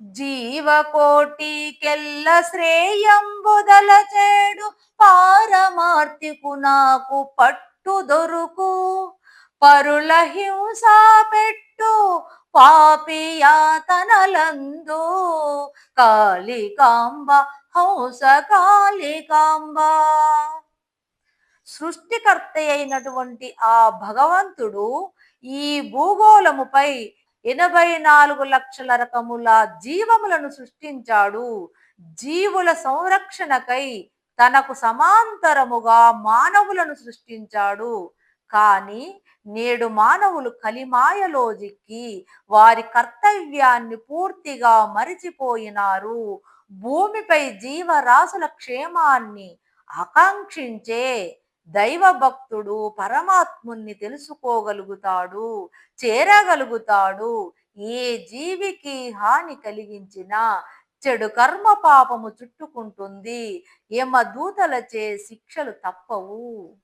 జీవకోటికెల్ల శ్రేయంబుదల చేడు పారమార్తికు నాకు పట్టు దొరుకు. పరుల హింస పెట్టు పాపియాతనలందు కాళికాంబ హంస కాళికాంబ. సృష్టికర్త అయినటువంటి ఆ భగవంతుడు ఈ భూగోళముపై ఎనభై నాలుగు లక్షల రకముల జీవములను సృష్టించాడు. జీవుల సంరక్షణకై తనకు సమాంతరముగా మానవులను సృష్టించాడు. కానీ నేడు మానవులు కలిమాయలో జిక్కి వారి కర్తవ్యాన్ని పూర్తిగా మరిచిపోయినారు. భూమిపై జీవరాశుల క్షేమాన్ని ఆకాంక్షించే దైవ భక్తుడు పరమాత్ముని తెలుసుకోగలుగుతాడు చేరగలుగుతాడు. ఏ జీవికి హాని కలిగించినా చెడు కర్మ పాపము చుట్టుకుంటుంది. యమ దూతలచే శిక్షలు తప్పవు.